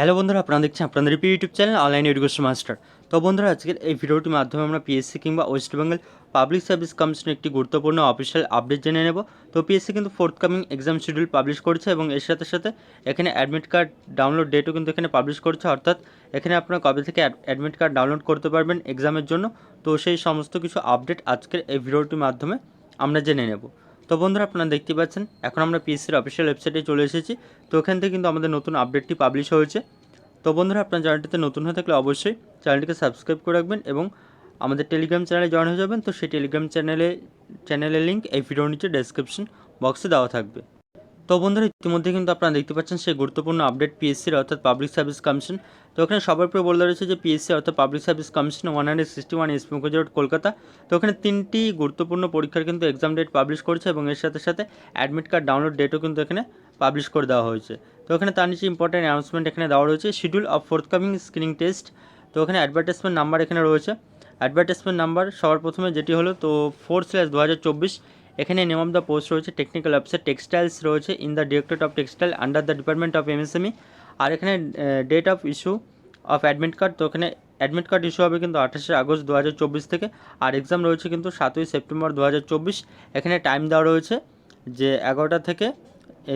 Hello বন্ধুরা, আপনারা দেখছেন আপনাদের প্রিয় YouTube channel online education master তো বন্ধুরা, আজকের এই ভিডিওটির মাধ্যমে আমরা পিএসসি কিংবা ওয়েস্ট বেঙ্গল পাবলিক সার্ভিস কমিশনের একটি গুরুত্বপূর্ণ অফিসিয়াল আপডেট জেনে নেব। তো পিএসসি কিন্তু ফোর্থকামিং এক্সাম শিডিউল পাবলিশ করছে এবং এর সাথে সাথে এখানে অ্যাডমিট কার্ড ডাউনলোড ডেটও কিন্তু এখানে পাবলিশ করছে। অর্থাৎ এখানে আপনারা কবে থেকে অ্যাডমিট কার্ড ডাউনলোড করতে পারবেন এক্সামের জন্য। তো সেই সমস্ত কিছু আপডেট আজকের এই ভিডিওটির মাধ্যমে আমরা জেনে নেব। তো বন্ধুরা আপনারা দেখতে পাচ্ছেন, এখন আমরা পিএসসির অফিসিয়াল ওয়েবসাইটে চলে এসেছি। তো ওখান থেকে কিন্তু আমাদের নতুন আপডেটটি পাবলিশ হয়েছে। তো বন্ধুরা আপনার চ্যানেলটিতে নতুন হয়ে থাকলে অবশ্যই চ্যানেলটিকে সাবস্ক্রাইব করে রাখবেন এবং আমাদের টেলিগ্রাম চ্যানেলে জয়েন হয়ে যাবেন। তো সেই টেলিগ্রাম চ্যানেলে চ্যানেলের লিঙ্ক এই ভিডিওর নিচে ডেসক্রিপশন বক্সে দেওয়া থাকবে। তো বন্ধুরা, ইতিমধ্যে কিন্তু আপনারা দেখতে পাচ্ছেন সেই গুরুত্বপূর্ণ আপডেট পিএসসির অর্থাৎ পাবলিক সার্ভিস কমিশন তো ওখানে সবার উপরে বলে রয়েছে যে পিএসসি অর্থাৎ public service commission one hundred sixty one east Mukherjee road Kolkata. তো ওখানে তিনটি গুরুত্বপূর্ণ পরীক্ষার কিন্তু এক্সাম ডেট পাবলিশ করেছে এবং এর সাথে সাথে অ্যাডমিট কার্ড ডাউনলোড ডেটও কিন্তু এখানে পাবলিশ করে দেওয়া হয়েছে। তো ওখানে তার নিচে ইম্পর্টেন্ট অ্যানাউন্সমেন্ট এখানে দেওয়া রয়েছে schedule of forthcoming screening test তো ওখানে অ্যাডভার্টাইজমেন্ট নাম্বার এখানে রয়েছে। অ্যাডভার্টাইজমেন্ট নাম্বার সবার প্রথমে যেটি হলো, তো ফোর স্ল্যাশ দু হাজার চব্বিশ এখানে নেম অফ দ্য পোস্ট রয়েছে টেকনিক্যাল অফিসার টেক্সটাইলস রয়েছে in the directorate of textile under the department of MSME আর এখানে date of issue of admit card তো এখানে অ্যাডমিট কার্ড ইস্যু হবে কিন্তু আঠাশে আগস্ট দু হাজার চব্বিশ থেকে, আর এক্সাম রয়েছে কিন্তু সাতই সেপ্টেম্বর দু হাজার চব্বিশ। এখানে টাইম দেওয়া রয়েছে যে এগারোটা থেকে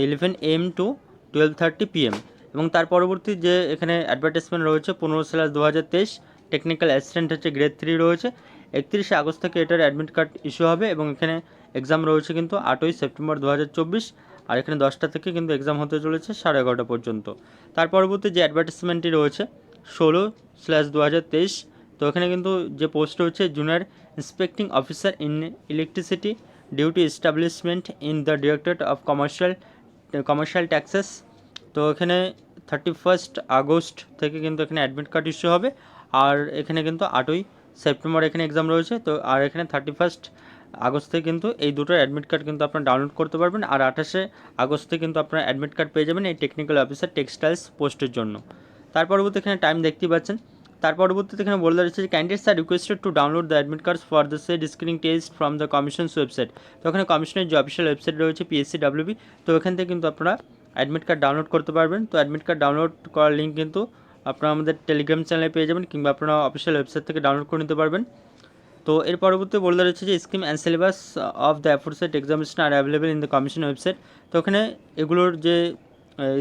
eleven AM to twelve thirty PM এবং তার পরবর্তী যে এখানে অ্যাডভার্টাইজমেন্ট রয়েছে, পনেরো স্ল্যাশ দু হাজার তেইশ টেকনিক্যাল অ্যাসিস্ট্যান্ট হচ্ছে গ্রেড থ্রি রয়েছে। একত্রিশে আগস্ট থেকে এটার অ্যাডমিট কার্ড ইস্যু হবে এবং এখানে এক্সাম রয়েছে কিন্তু আটই সেপ্টেম্বর দু হাজার চব্বিশ, আর এখানে দশটা থেকে কিন্তু এক্সাম হতে চলেছে সাড়ে এগারোটা পর্যন্ত। তার পরবর্তী যে অ্যাডভার্টাইজমেন্টটি রয়েছে, ষোলো স্ল্যাশ দু হাজার তেইশ, তো এখানে কিন্তু যে পোস্ট রয়েছে junior inspecting officer in electricity duty establishment in the directorate of commercial commercial taxes তো এখানে থার্টি ফার্স্ট আগস্ট থেকে কিন্তু এখানে অ্যাডমিট কার্ড ইস্যু হবে, আর এখানে কিন্তু আটই সেপ্টেম্বর এখানে এক্সাম রয়েছে, তো আর এখানে থার্টি ফার্স্ট আগস্ট থেকে কিন্তু এই দুটোর অ্যাডমিট কার্ড কিন্তু আপনারা ডাউনলোড করতে পারবেন আর আঠাশে আগস্ট থেকে কিন্তু আপনারা অ্যাডমিট কার্ড পেয়ে যাবেন এই টেকনিক্যাল অফিসার টেক্সটাইলস পোস্টের জন্য। তার পরবর্তী এখানে টাইম দেখতেই পাচ্ছেন। তার পরবর্তীতে এখানে বলে রয়েছে যে candidates are requested to download the admit cards for the set screening test from the commission's website তো ওখানে কমিশনের যে অফিসিয়াল ওয়েবসাইট রয়েছে পিএসসি ডাব্লিউবি তো ওখান থেকে কিন্তু আপনারা অ্যাডমিট কার্ড ডাউনলোড করতে পারবেন। তো অ্যাডমিট কার্ড ডাউনলোড করার লিঙ্ক কিন্তু আপনারা আমাদের টেলিগ্রাম চ্যানেলে পেয়ে যাবেন কিংবা আপনারা অফিসিয়াল ওয়েবসাইট থেকে ডাউনলোড করে নিতে পারবেন। তো এর পরবর্তী বলে রয়েছে যে scheme and syllabus of the aforesaid examination are available in the commission website তো ওখানে এগুলোর যে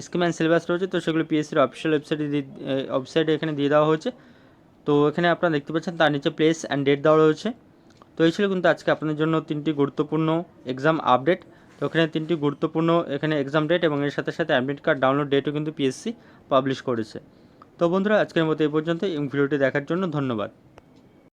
স্কিম অ্যান্ড সিলেবাস রয়েছে, তো সেগুলো পিএসসির অফিসিয়াল ওয়েবসাইটে ওয়েবসাইটে এখানে দিয়ে দেওয়া হয়েছে। তো এখানে আপনারা দেখতে পাচ্ছেন তার নিচে প্লেস অ্যান্ড ডেট দেওয়া রয়েছে। তো এই ছিল কিন্তু আজকে আপনাদের জন্য তিনটি গুরুত্বপূর্ণ এক্সাম আপডেট তো এখানে তিনটি গুরুত্বপূর্ণ এখানে এক্সাম ডেট এবং এর সাথে সাথে অ্যাডমিট কার্ড ডাউনলোড ডেটও কিন্তু পিএসসি পাবলিশ করেছে। তো বন্ধুরা, আজকের মতো এই পর্যন্ত এই ভিডিওটি দেখার জন্য ধন্যবাদ।